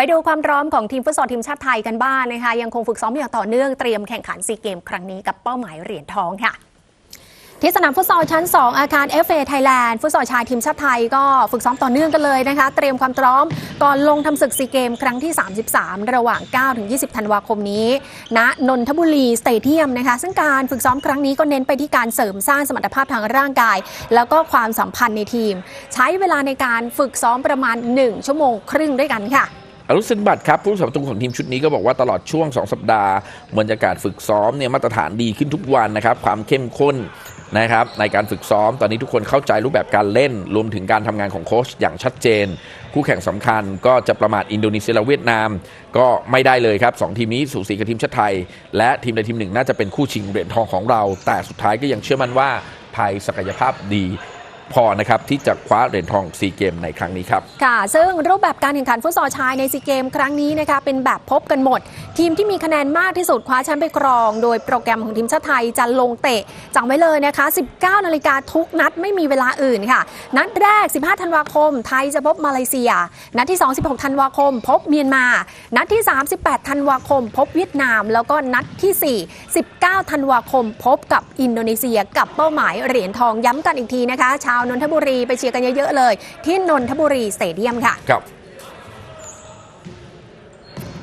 ไปดูความพร้อมของทีมฟุตซอลทีมชาติไทยกันบ้างนะคะ ยังคงฝึกซ้อมอย่างต่อเนื่องเตรียมแข่งขันซีเกมครั้งนี้กับเป้าหมายเหรียญทองค่ะที่สนามฟุตซอลชั้น 2 อาคาร FA Thailand ฟุตซอลชายทีมชาติไทยก็ฝึกซ้อมต่อเนื่องกันเลยนะคะ เตรียมความพร้อมก่อนลงทำศึกซีเกมครั้งที่ 33 ระหว่าง9-20 ธันวาคมนี้ณนนทบุรีสเตเดียมนะคะ ซึ่งการฝึกซ้อมครั้งนี้ก็เน้นไปที่การเสริมสร้างสมรรถภาพทางร่างกาย แล้วก็ความสัมพันธ์ในทีม ใช้เวลาในการฝึกซ้อมประมาณ 1 ชั่วโมงครึ่งด้วยกันค่ะ อรุณสินบัตรครับผู้สาประตูของทีมชุดนี้ก็บอกว่าตลอดช่วง 2 สัปดาห์บรรยากาศฝึกซ้อมเนี่ยมาตรฐานดีขึ้นทุกวันนะครับความเข้มข้นนะครับในการฝึกซ้อมตอนนี้ทุกคนเข้าใจรูปแบบการเล่น รวมถึงการทำงานของโค้ชอย่างชัดเจน คู่แข่งสำคัญก็จะประมาทอินโดนีเซียและเวียดนาม ก็ไม่ได้เลยครับสองทีมนี้สูสีกับทีมชาติไทย และทีมใดทีมหนึ่งน่าจะเป็นคู่ชิงเหรียญทองของเรา แต่สุดท้ายก็ยังเชื่อมั่นว่าไทยศักยภาพดี พอนะครับที่จะคว้าเหรียญทองซีเกมในครั้งนี้ครับค่ะ ซึ่งรูปแบบการแข่งขันฟุตซอลชายในซีเกมครั้งนี้นะคะเป็นแบบพบกันหมด ทีมที่มีคะแนนมากที่สุดคว้าแชมป์ไปครอง โดยโปรแกรมของทีมชาติไทยจะลงเตะจังไว้เลยนะคะ 19 นาฬิกาทุกนัดไม่มีเวลาอื่นค่ะ นัดแรก 15 ธันวาคม ไทยจะพบมาเลเซีย นัดที่ 2 16 ธันวาคม พบเมียนมา นัดที่ 38 ธันวาคม พบเวียดนาม แล้วก็นัดที่ 4 19 ธันวาคมพบกับอินโดนีเซียกับเป้าหมายเหรียญทองย้ำกันอีกทีนะคะ ชาวนนทบุรีไปเชียร์กันเยอะๆเลย ที่นนทบุรีสเตเดียมค่ะครับ